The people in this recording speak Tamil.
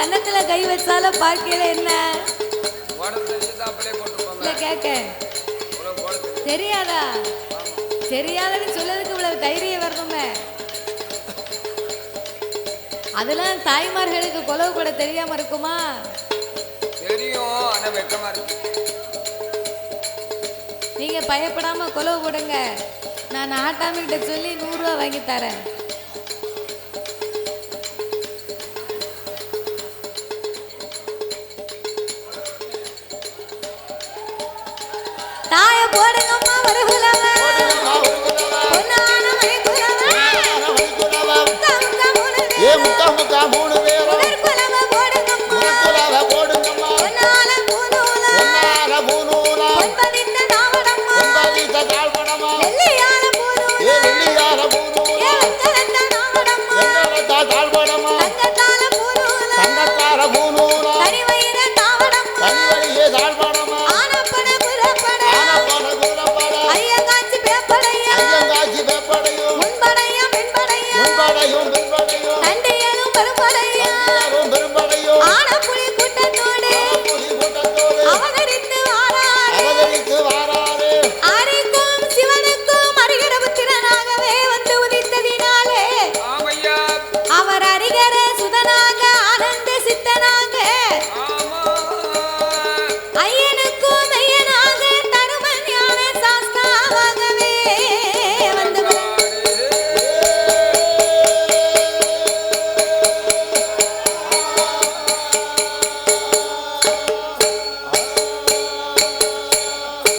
கன்னத்துல கை வச்சாலும் பார்க்கல என்ன? இல்ல தெரியும் தெரியாதா? தெரியாதுன்னு சொல்லதுக்கு இவ்வளவு தைரியம் வரணுமே. அதெல்லாம் தாய்மார்களுக்கு கொலவு கூட தெரியாம இருக்குமா? நீங்க பயப்படாம கொலவு கொடுங்க நான் நாட்டாம கிட்ட சொல்லி நூறு ரூபா வாங்கி தரேன். ஏ முக்கா முக்கா மூணு பேரும் and